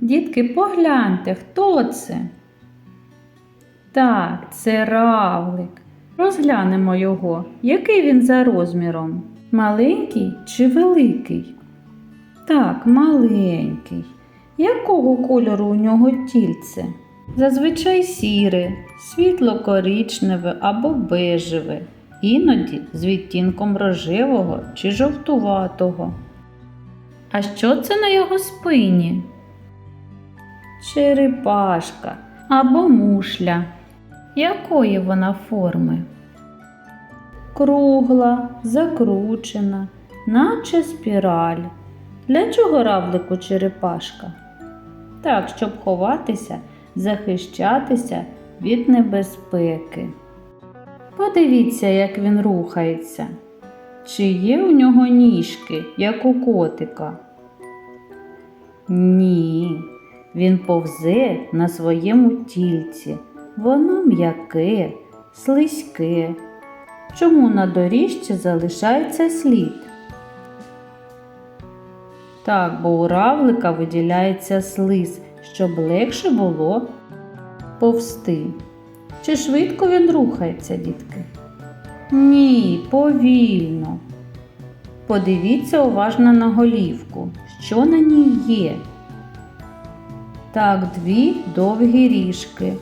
Дітки, погляньте, хто це? Так, це равлик. Розглянемо його. Який він за розміром? Маленький чи великий? Так, маленький. Якого кольору у нього тільце? Зазвичай сіре, світло-коричневе або бежеве, іноді з відтінком рожевого чи жовтуватого. А що це на його спині? Черепашка або мушля. Якої вона форми? Кругла, закручена, наче спіраль. Для чого равлику черепашка? Так, щоб ховатися, захищатися від небезпеки. Подивіться, як він рухається. Чи є у нього ніжки, як у котика? Ні, він повзе на своєму тільці. Воно м'яке, слизьке. Чому на доріжці залишається слід? Так, бо у равлика виділяється слиз, щоб легше було повсти. Чи швидко він рухається, дітки? Ні, повільно. Подивіться уважно на голівку, що на ній є. Так, дві довгі ріжки,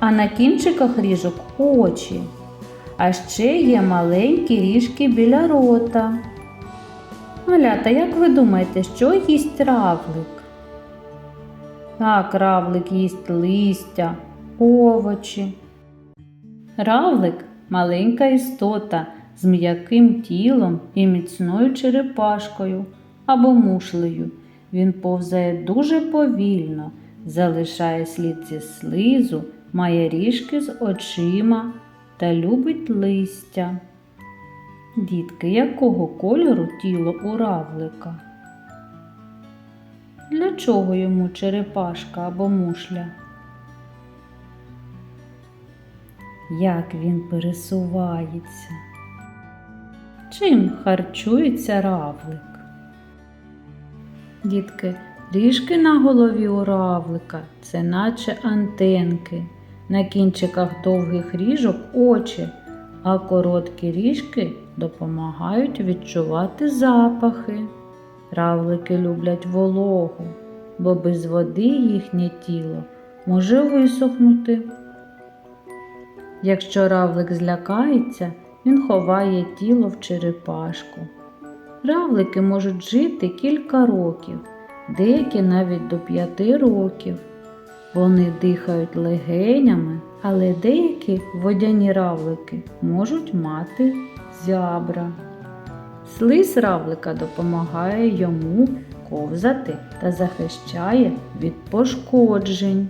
а на кінчиках ріжок очі. А ще є маленькі ріжки біля рота. Малята, як ви думаєте, що їсть равлик? Так, равлик їсть листя, овочі. Равлик маленька істота з м'яким тілом і міцною черепашкою або мушлею. Він повзає дуже повільно, залишає слід зі слизу, має ріжки з очима та любить листя. Дітки, якого кольору тіло у равлика? Для чого йому черепашка або мушля? Як він пересувається? Чим харчується равлик? Дітки, ріжки на голові у равлика це наче антенки. На кінчиках довгих ріжок очі, а короткі ріжки допомагають відчувати запахи. Равлики люблять вологу, бо без води їхнє тіло може висохнути. Якщо равлик злякається, він ховає тіло в черепашку. Равлики можуть жити кілька років, деякі навіть до п'яти років. Вони дихають легенями, але деякі водяні равлики можуть мати зябра. Слиз равлика допомагає йому ковзати та захищає від пошкоджень.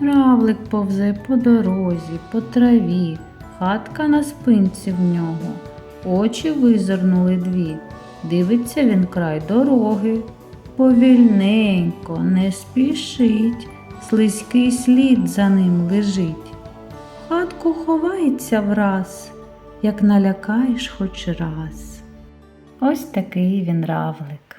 Равлик повзе по дорозі, по траві, хатка на спинці в нього. Очі визирнули дві. Дивиться він край дороги. Повільненько, не спішить, слизький слід за ним лежить. Хатку ховається враз, як налякаєш хоч раз. Ось такий він равлик.